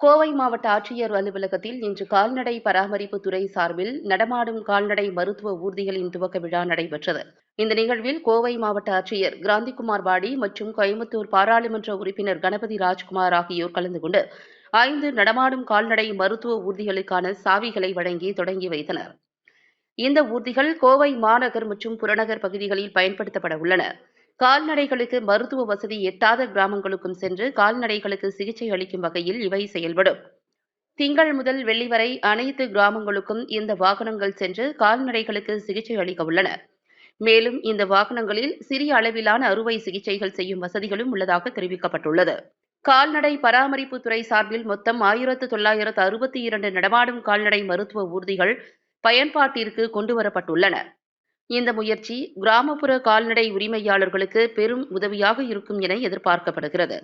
கோவை மாவட்ட ஆட்சியர் அலுவலகத்தில் இன்று கால்நடை பராமரிப்பு துறை சார்பில் நடமாடும் கால்நடை மருத்துவ ஊர்திகளின் துவக்க விழா நடைபெற்றது. இந்த நிகழ்வில் கோவை மாவட்ட ஆட்சியர் கிராந்திகுமார் வாடி மற்றும் கோயம்புத்தூர் பாராளுமன்ற உறுப்பினர் கணபதி ராஜ்குமார் ஆகியோர் கலந்து கொண்டு ஐந்து நடமாடும் கால்நடை மருத்துவ ஊர்திகளுக்கான சாவிகளை வழங்கி தொடங்கி வைத்தனர். இந்த ஊர்திகள் கோவை மாநகர் மற்றும் புறநகர் பகுதிகளில் பயன்படுத்தப்பட உள்ளன. கால்நடைகளுக்கு மருத்துவ வசதி எட்டாத கிராமங்களுக்கும் சென்று கால்நடைகளுக்கு சிகிச்சை அளிக்கும் வகையில் இவை செயல்படும். திங்கள் முதல் வெள்ளி வரை அனைத்து கிராமங்களுக்கும் இந்த வாகனங்கள் சென்று கால்நடைகளுக்கு சிகிச்சை அளிக்க உள்ளன. மேலும் இந்த வாகனங்களில் சிறிய அளவிலான அறுவை சிகிச்சைகள் செய்யும் வசதிகளும் உள்ளதாக தெரிவிக்கப்பட்டுள்ளது. கால்நடை பராமரிப்பு துறை சார்பில் மொத்தம் ஆயிரத்து தொள்ளாயிரத்து அறுபத்தி இரண்டு நடமாடும் கால்நடை மருத்துவ ஊர்திகள் பயன்பாட்டிற்கு கொண்டுவரப்பட்டுள்ளன. இந்த முயற்சி கிராமப்புற கால்நடை உரிமையாளர்களுக்கு பெரும் உதவியாக இருக்கும் என எதிர்பார்க்கப்படுகிறது.